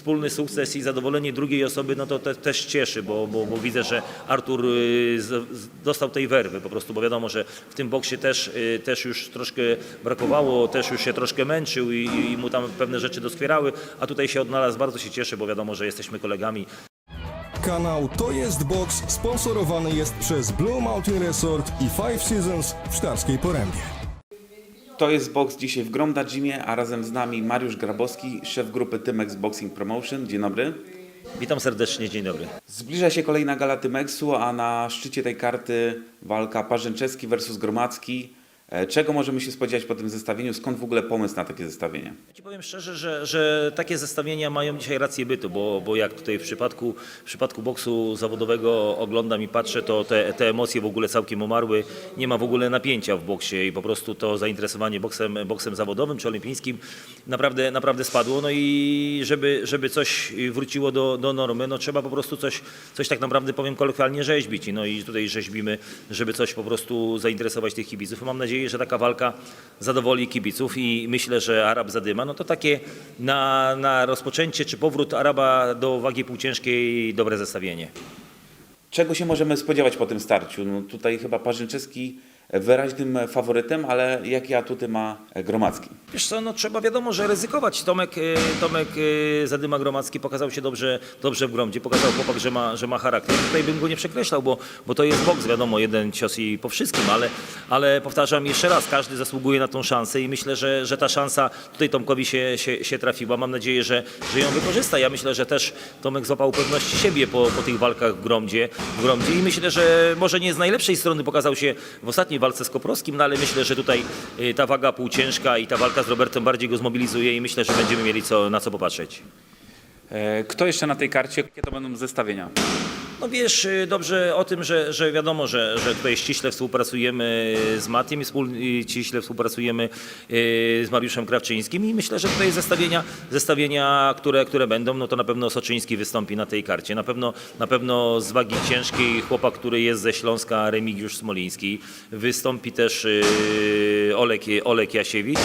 wspólny sukces i zadowolenie drugiej osoby, no to te, też cieszy, bo, bo, bo widzę, że Artur y, z, z, dostał tej werwy po prostu, bo wiadomo, że w tym boksie też, y, też już troszkę brakowało, też już się troszkę męczył i, i mu tam pewne rzeczy doskwierały, a tutaj się odnalazł, bardzo się cieszę, bo wiadomo, że jesteśmy kolegami. Kanał To Jest Box sponsorowany jest przez Blue Mountain Resort i Five Seasons w Szklarskiej Porębie. To jest box dzisiaj w Gromda Gymie, a razem z nami Mariusz Grabowski, szef grupy Tymex Boxing Promotion. Dzień dobry. Witam serdecznie, dzień dobry. Zbliża się kolejna gala Tymexu, a na szczycie tej karty walka Parzęczewski versus Gromacki. E, Czego możemy się spodziewać po tym zestawieniu? Skąd w ogóle pomysł na takie zestawienie? Ja Ci powiem szczerze, że, że takie zestawienia mają dzisiaj rację bytu, bo, bo jak tutaj w przypadku, w przypadku boksu zawodowego oglądam i patrzę, to te, te emocje w ogóle całkiem umarły. Nie ma w ogóle napięcia w boksie i po prostu to zainteresowanie boksem, boksem zawodowym czy olimpijskim naprawdę, naprawdę spadło. No i żeby, żeby coś wróciło do, do normy, no trzeba po prostu coś, coś tak naprawdę powiem kolokwialnie rzeźbić. No i tutaj rzeźbimy, żeby coś po prostu zainteresować tych kibiców. Mam nadzieję, że taka walka zadowoli kibiców i myślę, że Arab zadyma, no to takie na, na rozpoczęcie czy powrót Araba do wagi półciężkiej dobre zestawienie. Czego się możemy spodziewać po tym starciu? No tutaj chyba Parzęczewski wyraźnym faworytem, ale jakie atuty ma Gromacki? Wiesz co, no trzeba wiadomo, że ryzykować. Tomek, e, Tomek e, Zadyma Gromacki pokazał się dobrze, dobrze w Gromdzie, pokazał chłopak, że ma, że ma charakter. Tutaj bym go nie przekreślał, bo, bo to jest boks, wiadomo, jeden cios i po wszystkim, ale, ale powtarzam jeszcze raz, każdy zasługuje na tą szansę i myślę, że, że ta szansa tutaj Tomkowi się, się, się trafiła. Mam nadzieję, że, że ją wykorzysta. Ja myślę, że też Tomek złapał pewności siebie po, po tych walkach w Gromdzie, w Gromdzie i myślę, że może nie z najlepszej strony pokazał się w ostatniej walce z Koprowskim, no ale myślę, że tutaj y, ta waga półciężka i ta walka z Robertem bardziej go zmobilizuje i myślę, że będziemy mieli co, na co popatrzeć. E, Kto jeszcze na tej karcie? Jakie to będą zestawienia? No wiesz y, dobrze o tym, że, że wiadomo, że, że tutaj ściśle współpracujemy z Matiem i ściśle współpracujemy y, z Mariuszem Krawczyńskim i myślę, że tutaj zestawienia, zestawienia które, które będą, no to na pewno Soczyński wystąpi na tej karcie. Na pewno, na pewno z wagi ciężkiej chłopak, który jest ze Śląska, Remigiusz Smoliński. Wystąpi też y, Olek, Olek Jasiewicz.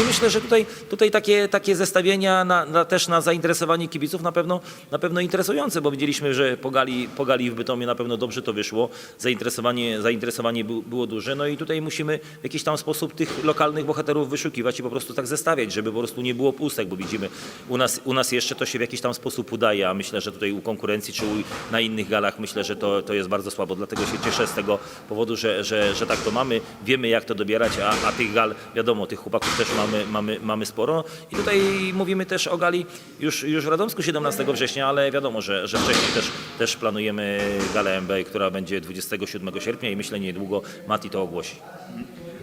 I myślę, że tutaj, tutaj takie, takie zestawienia na, na, też na zainteresowanie kibiców na pewno, na pewno interesujące, bo widzieliśmy, że po gali, po gali w Bytomie na pewno dobrze to wyszło. Zainteresowanie, zainteresowanie było duże. No i tutaj musimy w jakiś tam sposób tych lokalnych bohaterów wyszukiwać i po prostu tak zestawiać, żeby po prostu nie było pustek, bo widzimy u nas, u nas jeszcze to się w jakiś tam sposób udaje, a myślę, że tutaj u konkurencji czy u, na innych galach myślę, że to, to jest bardzo słabo. Dlatego się cieszę z tego powodu, że, że, że tak to mamy. Wiemy jak to dobierać, a, a tych gal, wiadomo, tych chłopaków też mamy, mamy, mamy sporo. I tutaj mówimy też o gali już, już w Radomsku 17 września, ale wiadomo, że, że wcześniej też, też planujemy galę MB, która będzie 27 sierpnia i myślę niedługo Mati to ogłosi.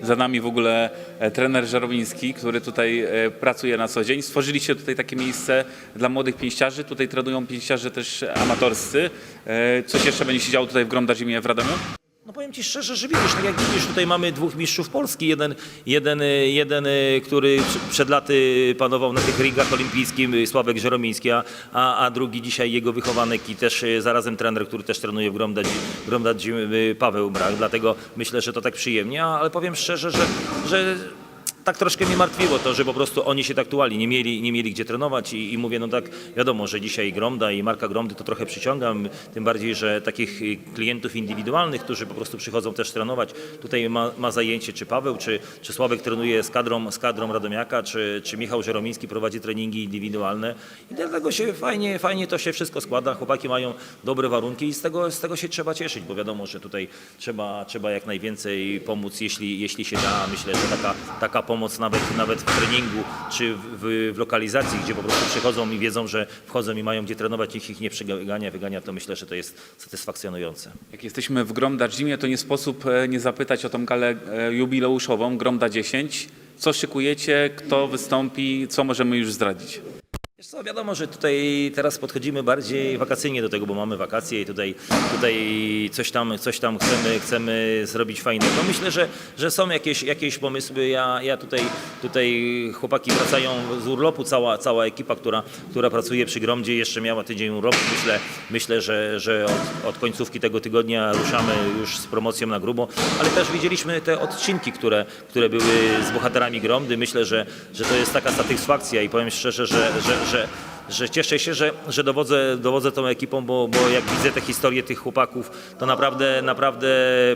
Za nami w ogóle e, trener Żarowiński, który tutaj e, pracuje na co dzień. Stworzyliście tutaj takie miejsce dla młodych pięściarzy. Tutaj trenują pięściarze też amatorscy. E, Coś jeszcze będzie się działo tutaj w Gromda Zimie w Radomiu? No powiem Ci szczerze, że widzisz, tak jak widzisz, tutaj mamy dwóch mistrzów Polski. Jeden, jeden, jeden który przed laty panował na tych ringach olimpijskich, y, Sławek Żeromiński, a, a drugi dzisiaj jego wychowanek i też y, zarazem trener, który też trenuje w Gromda, Gromda y, Paweł Brach. Dlatego myślę, że to tak przyjemnie, ale powiem szczerze, że, że tak troszkę mnie martwiło to, że po prostu oni się tak tułali, nie mieli, nie mieli gdzie trenować i, i mówię, no tak wiadomo, że dzisiaj Gromda i marka Gromdy to trochę przyciągam, tym bardziej, że takich y, klientów indywidualnych, którzy po prostu przychodzą też trenować, tutaj ma, ma zajęcie czy Paweł, czy, czy Sławek trenuje z kadrą, z kadrą Radomiaka, czy, czy Michał Żeromiński prowadzi treningi indywidualne. I dlatego się fajnie, fajnie to się wszystko składa, chłopaki mają dobre warunki i z tego, z tego się trzeba cieszyć, bo wiadomo, że tutaj trzeba, trzeba jak najwięcej pomóc, jeśli, jeśli się da. Myślę, że taka, taka pomoc nawet, nawet w treningu czy w, w, w lokalizacji, gdzie po prostu przychodzą i wiedzą, że wchodzą i mają gdzie trenować, nikt ich nie przegania, wygania, to myślę, że to jest satysfakcjonujące. Jak jesteśmy w Gromda Gymie, to nie sposób e, nie zapytać o tą galę e, jubileuszową Gromda 10. Co szykujecie, kto wystąpi, co możemy już zdradzić? Wiesz co, wiadomo, że tutaj teraz podchodzimy bardziej wakacyjnie do tego, bo mamy wakacje i tutaj, tutaj coś tam, coś tam chcemy, chcemy zrobić fajnego. Myślę, że, że są jakieś, jakieś pomysły. Ja, ja tutaj, tutaj chłopaki wracają z urlopu, cała, cała ekipa, która, która pracuje przy Gromdzie jeszcze miała tydzień urlopu. Myślę, myślę że, że od, od końcówki tego tygodnia ruszamy już z promocją na grubo, ale też widzieliśmy te odcinki, które, które były z bohaterami Gromdy. Myślę, że, że to jest taka satysfakcja i powiem szczerze, że, że, że że cieszę się, że, że dowodzę, dowodzę tą ekipą, bo, bo jak widzę te historie tych chłopaków, to naprawdę, naprawdę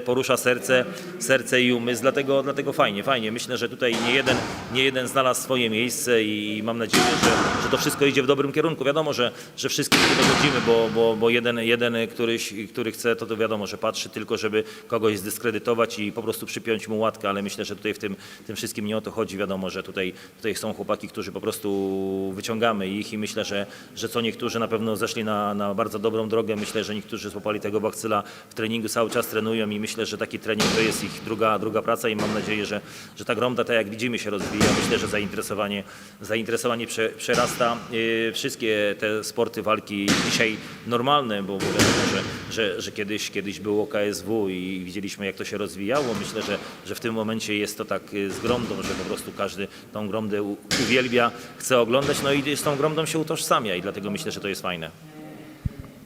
porusza serce, serce i umysł, dlatego, dlatego fajnie, fajnie. Myślę, że tutaj nie jeden, nie jeden znalazł swoje miejsce i mam nadzieję, że, że to wszystko idzie w dobrym kierunku. Wiadomo, że, że wszystkich nie dogodzimy, bo, bo, bo jeden, jeden któryś, który chce, to, to wiadomo, że patrzy tylko, żeby kogoś zdyskredytować i po prostu przypiąć mu łatkę, ale myślę, że tutaj w tym, tym wszystkim nie o to chodzi. Wiadomo, że tutaj, tutaj są chłopaki, którzy po prostu wyciągamy ich i myślę, że, że co niektórzy na pewno zeszli na, na bardzo dobrą drogę. Myślę, że niektórzy złapali tego bakcyla w treningu, cały czas trenują i myślę, że taki trening to jest ich druga, druga praca i mam nadzieję, że, że ta gromda, tak jak widzimy, się rozwija. Myślę, że zainteresowanie, zainteresowanie prze, przerasta yy, wszystkie te sporty walki dzisiaj normalne, bo wiadomo, że, że, że kiedyś, kiedyś było KSW i widzieliśmy, jak to się rozwijało. Myślę, że, że w tym momencie jest to tak y, z gromdą, że po prostu każdy tą gromdę uwielbia, chce oglądać, no i z tą gromdą się utożsamia i dlatego myślę, że to jest fajne.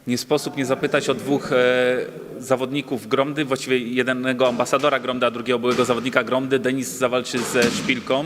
Nie sposób nie zapytać o dwóch e, zawodników Gromdy, właściwie jednego ambasadora Gromdy, a drugiego byłego zawodnika Gromdy. Denis zawalczy ze Szpilką.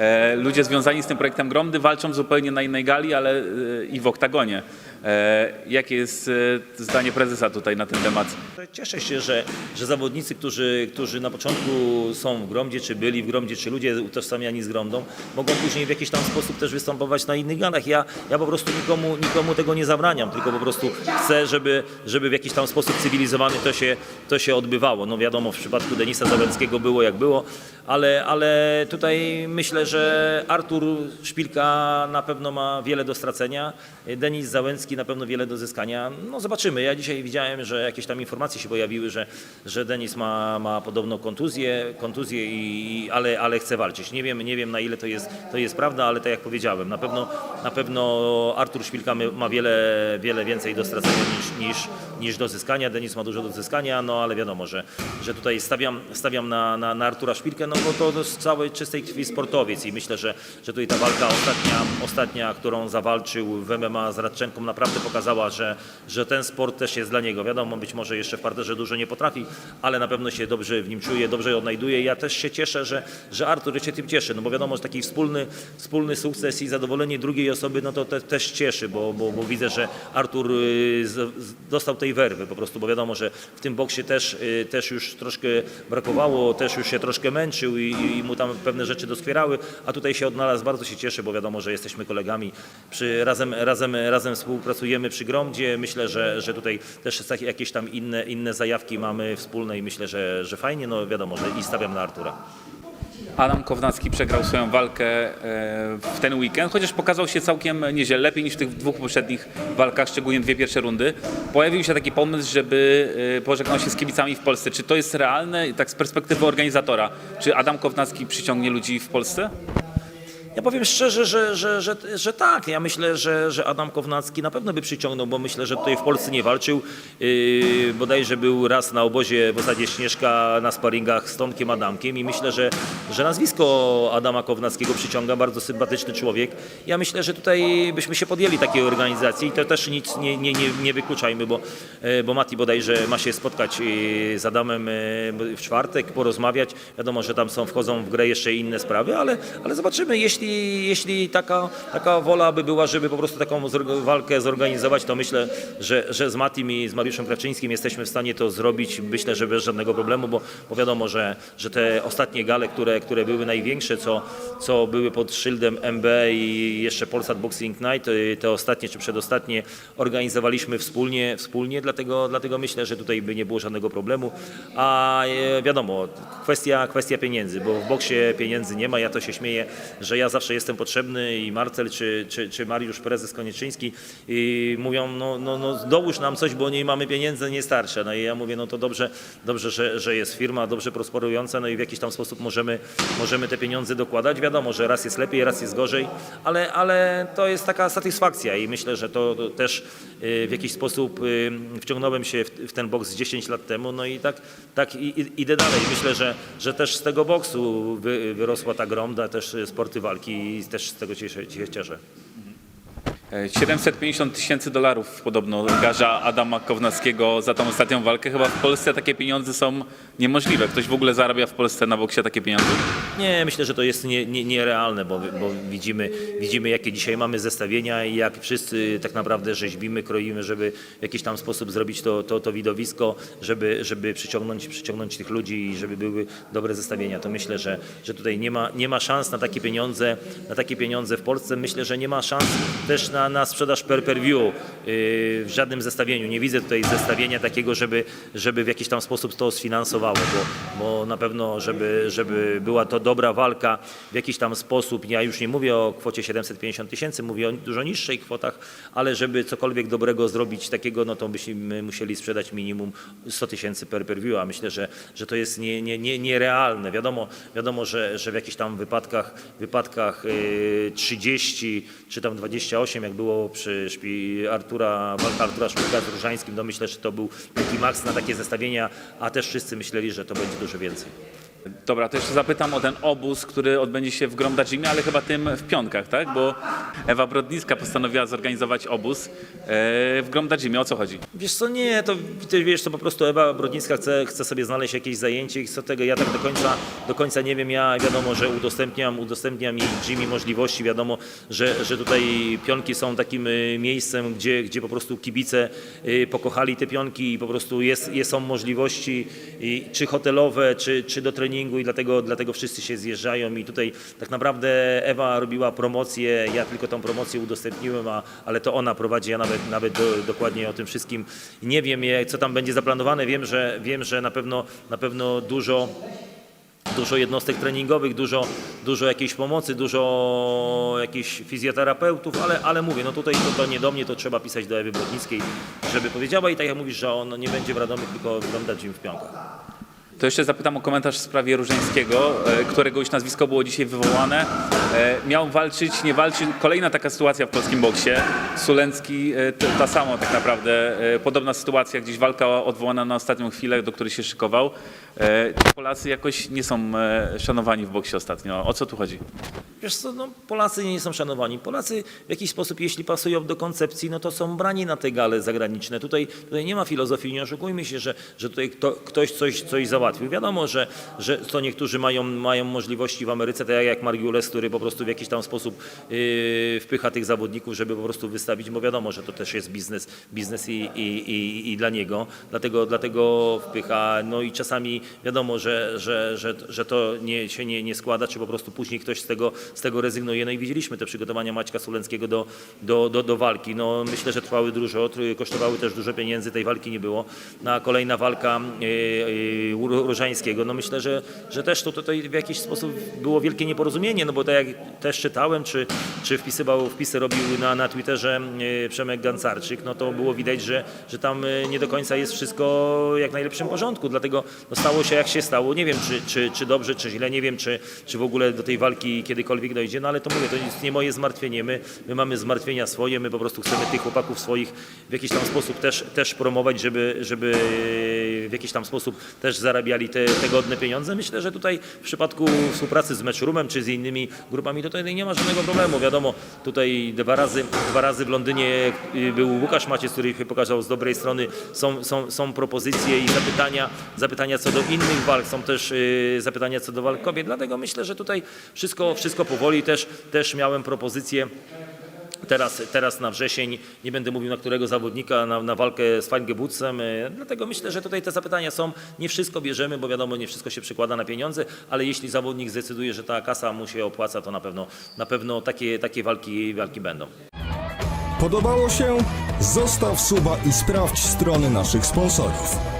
E, ludzie związani z tym projektem Gromdy walczą zupełnie na innej gali, ale e, i w oktagonie. E, jakie jest zdanie prezesa tutaj na ten temat? Cieszę się, że, że zawodnicy, którzy, którzy na początku są w Gromdzie, czy byli w Gromdzie, czy ludzie utożsamiani z Gromdą, mogą później w jakiś tam sposób też występować na innych galach. Ja, ja po prostu nikomu, nikomu tego nie zabraniam, tylko po prostu chcę, żeby, żeby w jakiś tam sposób cywilizowany to się, to się odbywało. No wiadomo, w przypadku Denisa Zawęckiego było jak było, ale, ale tutaj myślę, że Artur Szpilka na pewno ma wiele do stracenia, Denis Załęcki na pewno wiele do zyskania. No zobaczymy. Ja dzisiaj widziałem, że jakieś tam informacje się pojawiły, że, że Denis ma, ma podobną kontuzję, kontuzję i, ale, ale chce walczyć. Nie wiem, nie wiem na ile to jest, to jest prawda, ale tak jak powiedziałem, na pewno, na pewno Artur Szpilka ma wiele, wiele więcej do stracenia niż, niż, niż do zyskania. Denis ma dużo do zyskania, no ale wiadomo, że, że tutaj stawiam, stawiam na, na, na Artura Szpilkę, no bo to z całej czystej krwi i myślę, że, że tutaj ta walka ostatnia, ostatnia, którą zawalczył w MMA z Radczenką naprawdę pokazała, że, że ten sport też jest dla niego. Wiadomo, być może jeszcze w parterze dużo nie potrafi, ale na pewno się dobrze w nim czuje, dobrze odnajduje. Ja też się cieszę, że, że Artur się tym cieszy, no bo wiadomo, że taki wspólny, wspólny sukces i zadowolenie drugiej osoby, no to te, też cieszy, bo, bo, bo widzę, że Artur y, dostał tej werwy po prostu, bo wiadomo, że w tym boksie też, y, też już troszkę brakowało, też już się troszkę męczył i, i mu tam pewne rzeczy doskwierały, a tutaj się odnalazł, bardzo się cieszę, bo wiadomo, że jesteśmy kolegami, przy, razem, razem, razem współpracujemy przy Gromdzie, myślę, że, że tutaj też jakieś tam inne, inne zajawki mamy wspólne i myślę, że, że fajnie, no wiadomo, że i stawiam na Artura. Adam Kownacki przegrał swoją walkę e, w ten weekend, chociaż pokazał się całkiem nieźle, lepiej niż w tych dwóch poprzednich walkach, szczególnie dwie pierwsze rundy. Pojawił się taki pomysł, żeby e, pożegnał się z kibicami w Polsce. Czy to jest realne, tak z perspektywy organizatora? Czy Adam Kownacki przyciągnie ludzi w Polsce? Ja powiem szczerze, że, że, że, że tak. Ja myślę, że, że Adam Kownacki na pewno by przyciągnął, bo myślę, że tutaj w Polsce nie walczył. Yy, bodajże był raz na obozie w osadzie Śnieżka na sparingach z Tomkiem Adamkiem i myślę, że, że nazwisko Adama Kownackiego przyciąga. Bardzo sympatyczny człowiek. Ja myślę, że tutaj byśmy się podjęli takiej organizacji i to też nic nie, nie, nie, nie wykluczajmy, bo, yy, bo Mati bodajże ma się spotkać yy, z Adamem yy, w czwartek, porozmawiać. Wiadomo, że tam są, wchodzą w grę jeszcze inne sprawy, ale, ale zobaczymy, jeśli, jeśli taka, taka wola by była, żeby po prostu taką walkę zorganizować, to myślę, że, że z Matim i z Mariuszem Kraczyńskim jesteśmy w stanie to zrobić, myślę, że bez żadnego problemu, bo, bo wiadomo, że, że te ostatnie gale, które, które były największe, co, co były pod szyldem MB i jeszcze Polsat Boxing Night, y, te ostatnie czy przedostatnie organizowaliśmy wspólnie, wspólnie dlatego, dlatego myślę, że tutaj by nie było żadnego problemu, a e, wiadomo, kwestia, kwestia pieniędzy, bo w boksie pieniędzy nie ma, ja to się śmieję, że ja zawsze jestem potrzebny i Marcel czy, czy, czy Mariusz Prezes Konieczyński mówią, no, no, no dołóż nam coś, bo nie mamy pieniędzy, nie starsze. No i ja mówię, no to dobrze, dobrze że, że jest firma, dobrze prosperująca, no i w jakiś tam sposób możemy, możemy te pieniądze dokładać. Wiadomo, że raz jest lepiej, raz jest gorzej, ale, ale to jest taka satysfakcja i myślę, że to, też y, w jakiś sposób y, wciągnąłem się w, ten boks 10 lat temu, no i tak, tak idę dalej. Myślę, że, że też z tego boksu wy, wyrosła ta gromda, też sporty walki i też z tego się, się cieszę. E, 750 tysięcy dolarów podobno garza Adama Kownackiego za tą ostatnią walkę. Chyba w Polsce takie pieniądze są niemożliwe. Ktoś w ogóle zarabia w Polsce na boksie takie pieniądze? Nie, myślę, że to jest nie, nie, nierealne, bo, bo widzimy, widzimy, jakie dzisiaj mamy zestawienia i jak wszyscy tak naprawdę rzeźbimy, kroimy, żeby w jakiś tam sposób zrobić to, to, to widowisko, żeby, żeby przyciągnąć, przyciągnąć tych ludzi i żeby były dobre zestawienia. To myślę, że, że tutaj nie ma, nie ma szans na takie pieniądze, na takie pieniądze w Polsce. Myślę, że nie ma szans też na, na sprzedaż per, per view yy, w żadnym zestawieniu. Nie widzę tutaj zestawienia takiego, żeby, żeby w jakiś tam sposób to sfinansowało, bo, bo na pewno, żeby, żeby była to dobra walka w jakiś tam sposób, ja już nie mówię o kwocie 750 tysięcy, mówię o dużo niższych kwotach, ale żeby cokolwiek dobrego zrobić takiego, no to byśmy musieli sprzedać minimum 100 tysięcy per, per view, a myślę, że, że to jest nie, nie, nie, nierealne. Wiadomo, wiadomo że, że w jakichś tam wypadkach, wypadkach yy, 30 czy tam 28, jak było przy szpi Artura, walka Artura Szpilka z Różańskim, myślę, że to był taki maks na takie zestawienia, a też wszyscy myśleli, że to będzie dużo więcej. Dobra, to jeszcze zapytam o ten obóz, który odbędzie się w Gromdarzimie, ale chyba tym w Pionkach, tak? Bo Ewa Brodnicka postanowiła zorganizować obóz e, w Gromdarzimie. O co chodzi? Wiesz co, nie, to ty wiesz, to po prostu Ewa Brodnicka chce, chce sobie znaleźć jakieś zajęcie i co tego, ja tak do końca, do końca nie wiem, ja wiadomo, że udostępniam, udostępniam i Jimmy możliwości, wiadomo, że, że tutaj pionki są takim y, miejscem, gdzie, gdzie po prostu kibice y, pokochali te pionki i po prostu jest, jest, są możliwości i, czy hotelowe, czy, czy do treningu i dlatego, dlatego wszyscy się zjeżdżają. I tutaj tak naprawdę Ewa robiła promocję, ja tylko tą promocję udostępniłem, a, ale to ona prowadzi, ja nawet, nawet do, dokładnie o tym wszystkim nie wiem, co tam będzie zaplanowane, wiem, że, wiem, że na pewno, na pewno dużo dużo jednostek treningowych, dużo, dużo jakiejś pomocy, dużo jakichś fizjoterapeutów, ale, ale mówię, no tutaj to, to nie do mnie, to trzeba pisać do Ewy Brodnickiej, żeby powiedziała. I tak jak mówisz, że on nie będzie w Radomiu, tylko wyglądać im w pionkach. To jeszcze zapytam o komentarz w sprawie Różańskiego, e, którego już nazwisko było dzisiaj wywołane. E, Miał walczyć, nie walczył. Kolejna taka sytuacja w polskim boksie. Sulencki, e, ta sama tak naprawdę. Podobna sytuacja, gdzieś walka odwołana na ostatnią chwilę, do której się szykował. Polacy jakoś nie są szanowani w boksie ostatnio. O co tu chodzi? Wiesz co, no, Polacy nie są szanowani. Polacy w jakiś sposób, jeśli pasują do koncepcji, no to są brani na te gale zagraniczne. Tutaj, tutaj nie ma filozofii, nie oszukujmy się, że, że tutaj kto, ktoś coś, coś załatwił. Wiadomo, że, że to niektórzy mają, mają możliwości w Ameryce, tak jak Margiules, który po prostu w jakiś tam sposób yy, wpycha tych zawodników, żeby po prostu wystawić, bo wiadomo, że to też jest biznes, biznes i, i, i, i dla niego. Dlatego, dlatego wpycha, no i czasami wiadomo, że, że, że, że to nie, się nie, nie składa, czy po prostu później ktoś z tego, z tego rezygnuje. No i widzieliśmy te przygotowania Maćka Sulenckiego do, do, do, do walki. No, myślę, że trwały dużo, kosztowały też dużo pieniędzy, tej walki nie było. Na kolejna walka yy, yy, Różańskiego, no myślę, że, że też to tutaj w jakiś sposób było wielkie nieporozumienie, no bo tak jak też czytałem, czy, czy wpisywał, wpisy robił na, na Twitterze yy, Przemek Gancarczyk, no to było widać, że, że tam yy, nie do końca jest wszystko jak w najlepszym porządku, dlatego no stało się jak się stało. Nie wiem, czy, czy, czy dobrze, czy źle, nie wiem, czy, czy w ogóle do tej walki kiedykolwiek dojdzie, no ale to mówię, to jest nie moje zmartwienie. My, my mamy zmartwienia swoje, my po prostu chcemy tych chłopaków swoich w jakiś tam sposób też, też promować, żeby, żeby w jakiś tam sposób też zarabiali te, te godne pieniądze. Myślę, że tutaj w przypadku współpracy z Matchroomem czy z innymi grupami tutaj nie ma żadnego problemu. Wiadomo, tutaj dwa razy, dwa razy w Londynie y, był Łukasz Maciec, który pokazał z dobrej strony. Są, są, są propozycje i zapytania, zapytania co do innych walk, są też y, zapytania co do walk kobiet. Dlatego myślę, że tutaj wszystko, wszystko powoli. Też, też miałem propozycję Teraz, teraz na wrzesień, nie będę mówił na którego zawodnika, na, na walkę z Feingebutzem, e, dlatego myślę, że tutaj te zapytania są, nie wszystko bierzemy, bo wiadomo, nie wszystko się przekłada na pieniądze, ale jeśli zawodnik zdecyduje, że ta kasa mu się opłaca, to na pewno, na pewno takie, takie walki, walki będą. Podobało się? Zostaw suba i sprawdź strony naszych sponsorów.